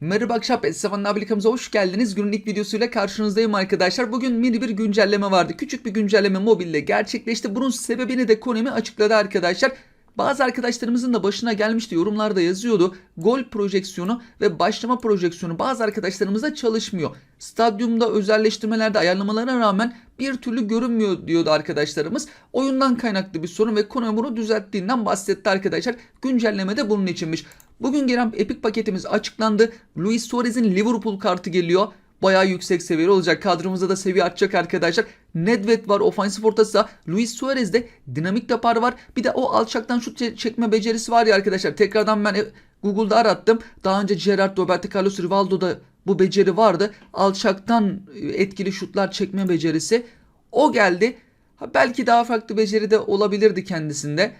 Merhaba akşam Essefan'ın ablikamıza hoş geldiniz. Günün ilk videosuyla karşınızdayım arkadaşlar. Bugün mini bir güncelleme vardı. Küçük bir güncelleme mobilde gerçekleşti. Bunun sebebini de Konami açıkladı arkadaşlar. Bazı arkadaşlarımızın da başına gelmişti yorumlarda yazıyordu. Gol projeksiyonu ve başlama projeksiyonu bazı arkadaşlarımızda çalışmıyor. Stadyumda özelleştirmelerde ayarlamalarına rağmen bir türlü görünmüyor diyordu arkadaşlarımız. Oyundan kaynaklı bir sorun ve Konami bunu düzelttiğinden bahsetti arkadaşlar. Güncelleme de bunun içinmiş. Bugün gelen Epic paketimiz açıklandı. Luis Suarez'in Liverpool kartı geliyor. Bayağı yüksek seviyeli olacak. Kadromuzda da seviye artacak arkadaşlar. Nedved var ofansif ortası. Luis Suarez'de dinamik depar var. Bir de o alçaktan şut çe- çekme becerisi var ya arkadaşlar. Tekrardan ben e, Google'da arattım. Daha önce Gerrard, Roberto Carlos, Rivaldo'da bu beceri vardı. Alçaktan etkili şutlar çekme becerisi. O geldi. Ha, belki daha farklı beceri de olabilirdi kendisinde.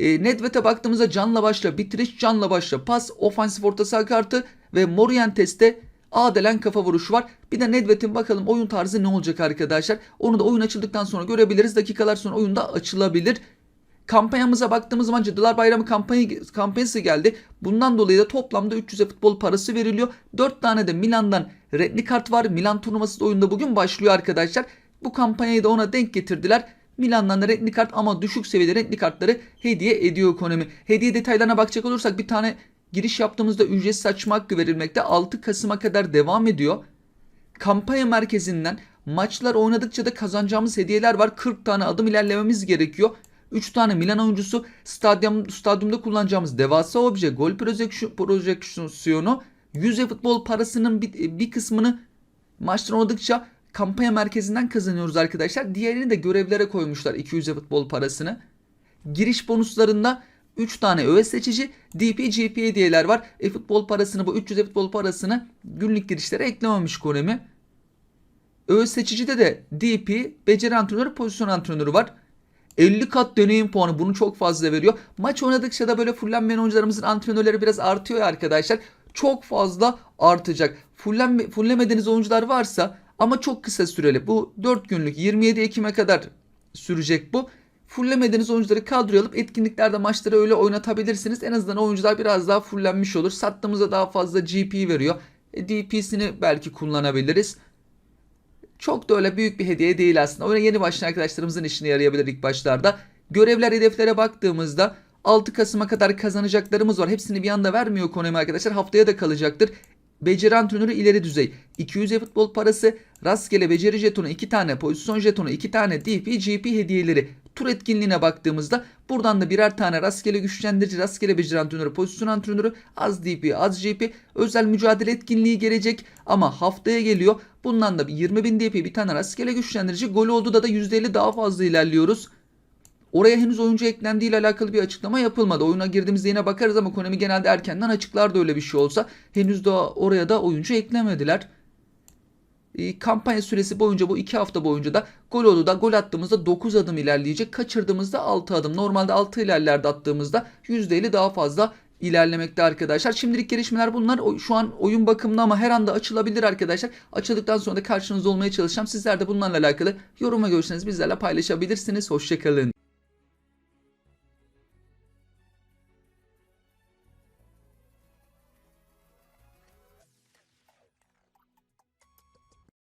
E, Nedved'e baktığımızda canla başla, bitiriş canla başla, pas, ofansif orta saha kartı ve Morientes'te adelen kafa vuruşu var. Bir de Nedved'in bakalım oyun tarzı ne olacak arkadaşlar. Onu da oyun açıldıktan sonra görebiliriz. Dakikalar sonra oyunda açılabilir. Kampanyamıza baktığımız zaman Cadılar Bayramı kampanya, kampanyası geldi. Bundan dolayı da toplamda 300'e futbol parası veriliyor. 4 tane de Milan'dan renkli kart var. Milan turnuvası da oyunda bugün başlıyor arkadaşlar. Bu kampanyayı da ona denk getirdiler. Milan'dan da renkli kart ama düşük seviyede renkli kartları hediye ediyor ekonomi. Hediye detaylarına bakacak olursak bir tane giriş yaptığımızda ücretsiz açma hakkı verilmekte. 6 Kasım'a kadar devam ediyor. Kampanya merkezinden maçlar oynadıkça da kazanacağımız hediyeler var. 40 tane adım ilerlememiz gerekiyor. 3 tane Milan oyuncusu stadyum, stadyumda kullanacağımız devasa obje gol projeksiyon- projeksiyonu 100 futbol parasının bir, bir kısmını maçlar oynadıkça kampanya merkezinden kazanıyoruz arkadaşlar. Diğerini de görevlere koymuşlar 200 futbol parasını. Giriş bonuslarında 3 tane öğe seçici DP GP hediyeler var. E futbol parasını bu 300 futbol parasını günlük girişlere eklememiş Konami. Öğe seçicide de DP, beceri antrenörü, pozisyon antrenörü var. 50 kat deneyim puanı bunu çok fazla veriyor. Maç oynadıkça da böyle fullenmeyen oyuncularımızın antrenörleri biraz artıyor arkadaşlar. Çok fazla artacak. Fullenme, fullemediğiniz oyuncular varsa ama çok kısa süreli. Bu 4 günlük 27 Ekim'e kadar sürecek bu. Fullemediğiniz oyuncuları kadroya alıp etkinliklerde maçları öyle oynatabilirsiniz. En azından oyuncular biraz daha fullenmiş olur. Sattığımızda daha fazla GP veriyor. E, DP'sini belki kullanabiliriz. Çok da öyle büyük bir hediye değil aslında. Öyle yeni başlayan arkadaşlarımızın işine yarayabilir ilk başlarda. Görevler hedeflere baktığımızda 6 Kasım'a kadar kazanacaklarımız var. Hepsini bir anda vermiyor Konami arkadaşlar. Haftaya da kalacaktır. Beceri antrenörü ileri düzey. 200 futbol parası, rastgele beceri jetonu 2 tane, pozisyon jetonu 2 tane, DP, GP hediyeleri. Tur etkinliğine baktığımızda buradan da birer tane rastgele güçlendirici, rastgele beceri antrenörü, pozisyon antrenörü, az DP, az GP, özel mücadele etkinliği gelecek ama haftaya geliyor. Bundan da bir 20.000 DP bir tane rastgele güçlendirici, gol oldu da da %50 daha fazla ilerliyoruz. Oraya henüz oyuncu eklendiği ile alakalı bir açıklama yapılmadı. Oyuna girdiğimizde yine bakarız ama Konami genelde erkenden açıklardı öyle bir şey olsa. Henüz daha oraya da oyuncu eklemediler. E, kampanya süresi boyunca bu 2 hafta boyunca da gol oldu da gol attığımızda 9 adım ilerleyecek. Kaçırdığımızda 6 adım. Normalde 6 ilerlerde attığımızda %50 daha fazla ilerlemekte arkadaşlar. Şimdilik gelişmeler bunlar. Şu an oyun bakımında ama her anda açılabilir arkadaşlar. Açıldıktan sonra da karşınızda olmaya çalışacağım. Sizler de bunlarla alakalı yorum ve görüşlerinizi bizlerle paylaşabilirsiniz. Hoşçakalın.